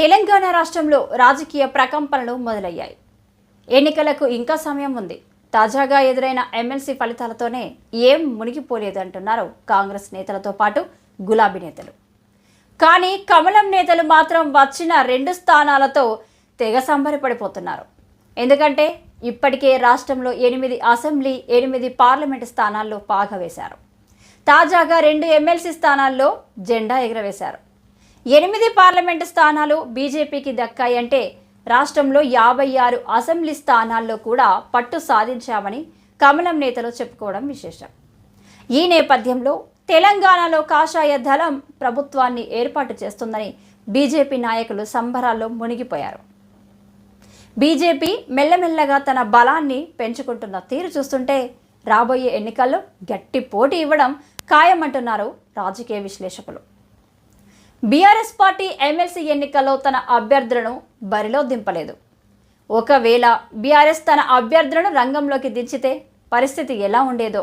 తెలంగాణ రాష్ట్రంలో రాజకీయ ప్రకంపనలు మొదలయ్యాయి. ఎన్నికలకు ఇంకా సమయం ఉంది. తాజాగా ఎదురైన ఎమ్మెల్సీ ఫలితాలతోనే ఏం మునిగిపోలేదంటున్నారు కాంగ్రెస్ నేతలతో పాటు గులాబీ నేతలు. కానీ కమలం నేతలు మాత్రం వచ్చిన రెండు స్థానాలతో తెగ సంబరపడిపోతున్నారు. ఎందుకంటే ఇప్పటికే రాష్ట్రంలో ఎనిమిది అసెంబ్లీ ఎనిమిది పార్లమెంటు స్థానాల్లో పాగవేశారు తాజాగా రెండు ఎమ్మెల్సీ స్థానాల్లో జెండా ఎగురవేశారు. ఎనిమిది పార్లమెంటు స్థానాలు బీజేపీకి దక్కాయంటే రాష్ట్రంలో యాభై ఆరు అసెంబ్లీ స్థానాల్లో కూడా పట్టు సాధించామని కమలం నేతలు చెప్పుకోవడం విశేషం. ఈ నేపథ్యంలో తెలంగాణలో కాషాయ దళం ప్రభుత్వాన్ని ఏర్పాటు చేస్తుందని బీజేపీ నాయకులు సంబరాల్లో మునిగిపోయారు. బీజేపీ మెల్లమెల్లగా తన బలాన్ని పెంచుకుంటున్న తీరు చూస్తుంటే రాబోయే ఎన్నికల్లో గట్టి పోటీ ఇవ్వడం ఖాయమంటున్నారు రాజకీయ విశ్లేషకులు. బీఆర్ఎస్ పార్టీ ఎమ్మెల్సీ ఎన్నికల్లో తన అభ్యర్థులను బరిలో దింపలేదు. ఒకవేళ బీఆర్ఎస్ తన అభ్యర్థులను రంగంలోకి దించితే పరిస్థితి ఎలా ఉండేదో?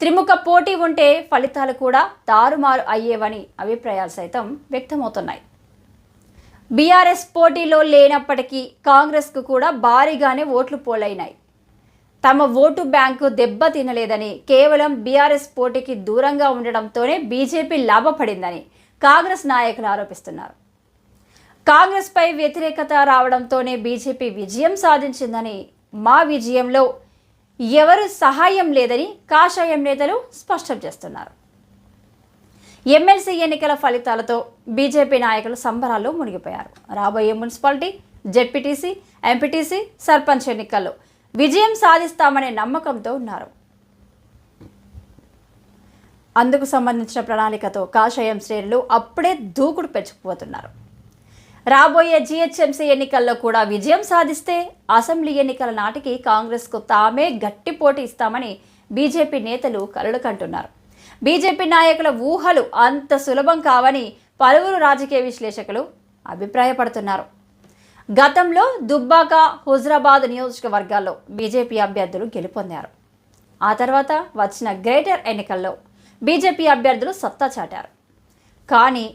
త్రిముఖ పోటీ ఉంటే ఫలితాలు కూడా తారుమారు అయ్యేవని అభిప్రాయాలు సైతం వ్యక్తమవుతున్నాయి. బీఆర్ఎస్ పోటీలో లేనప్పటికీ కాంగ్రెస్కు కూడా భారీగానే ఓట్లు పోలైనాయి. తమ ఓటు బ్యాంకు దెబ్బ తినలేదని కేవలం బీఆర్ఎస్ పోటీకి దూరంగా ఉండడంతోనే బీజేపీ లాభపడిందని కాంగ్రెస్ నాయకులు ఆరోపిస్తున్నారు. కాంగ్రెస్పై వ్యతిరేకత రావడంతోనే బీజేపీ విజయం సాధించిందని మా విజయంలో ఎవరు సహాయం లేదని కాషాయం నేతలు స్పష్టం చేస్తున్నారు. ఎమ్మెల్సీ ఎన్నికల ఫలితాలతో బీజేపీ నాయకులు సంబరాల్లో మునిగిపోయారు. రాబోయే మున్సిపాలిటీ జెడ్పీటీసీ ఎంపీటీసీ సర్పంచ్ ఎన్నికల్లో విజయం సాధిస్తామనే నమ్మకంతో ఉన్నారు. అందుకు సంబంధించిన ప్రణాళికతో కాషాయం శ్రేణులు అప్పుడే దూకుడు పెంచుకుపోతున్నారు. రాబోయే జీహెచ్ఎంసీ ఎన్నికల్లో కూడా విజయం సాధిస్తే అసెంబ్లీ ఎన్నికల నాటికి కాంగ్రెస్కు తామే గట్టి పోటీ ఇస్తామని బీజేపీ నేతలు కలలు కంటున్నారు. బీజేపీ నాయకుల ఊహలు అంత సులభం కావని పలువురు రాజకీయ విశ్లేషకులు అభిప్రాయపడుతున్నారు. గతంలో దుబ్బాక హుజరాబాద్ నియోజకవర్గాల్లో బీజేపీ అభ్యర్థులు గెలుపొందారు. ఆ తర్వాత వచ్చిన గ్రేటర్ ఎన్నికల్లో బీజేపీ అభ్యర్థులు సత్తా చాటారు. కానీ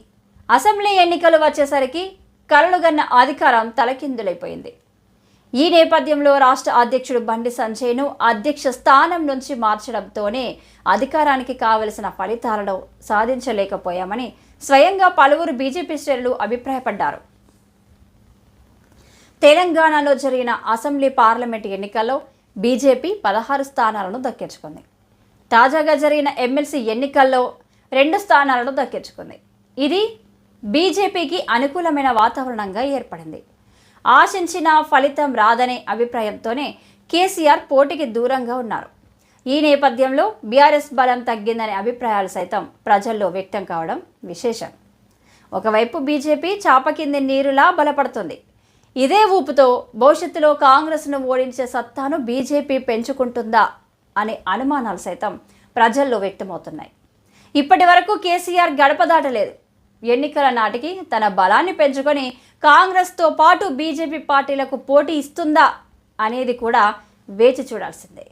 అసెంబ్లీ ఎన్నికలు వచ్చేసరికి కలలుగన్న అధికారం తలకిందులైపోయింది. ఈ నేపథ్యంలో రాష్ట్ర అధ్యక్షుడు బండి సంజయ్ను అధ్యక్ష స్థానం నుంచి మార్చడంతోనే అధికారానికి కావలసిన ఫలితాలను సాధించలేకపోయామని స్వయంగా పలువురు బీజేపీ శ్రేణులు అభిప్రాయపడ్డారు. తెలంగాణలో జరిగిన అసెంబ్లీ పార్లమెంట్ ఎన్నికల్లో బీజేపీ పదహారు స్థానాలను దక్కించుకుంది. తాజాగా జరిగిన ఎమ్మెల్సీ ఎన్నికల్లో రెండు స్థానాలను దక్కించుకుంది. ఇది బీజేపీకి అనుకూలమైన వాతావరణంగా ఏర్పడింది. ఆశించిన ఫలితం రాదనే అభిప్రాయంతోనే కేసీఆర్ పోటీకి దూరంగా ఉన్నారు. ఈ నేపథ్యంలో బీఆర్ఎస్ బలం తగ్గిందనే అభిప్రాయాలు సైతం ప్రజల్లో వ్యక్తం కావడం విశేషం. ఒకవైపు బీజేపీ చాప కింది నీరులా బలపడుతుంది. ఇదే ఊపుతో భవిష్యత్తులో కాంగ్రెస్ను ఓడించే సత్తాను బీజేపీ పెంచుకుంటుందా? అనే అనుమానాలు సైతం ప్రజల్లో వ్యక్తమవుతున్నాయి. ఇప్పటి వరకు కేసీఆర్ గడప దాటలేదు. ఎన్నికల నాటికి తన బలాన్ని పెంచుకొని కాంగ్రెస్తో పాటు బీజేపీ పార్టీలకు పోటీ ఇస్తుందా అనేది కూడా వేచి చూడాల్సిందే.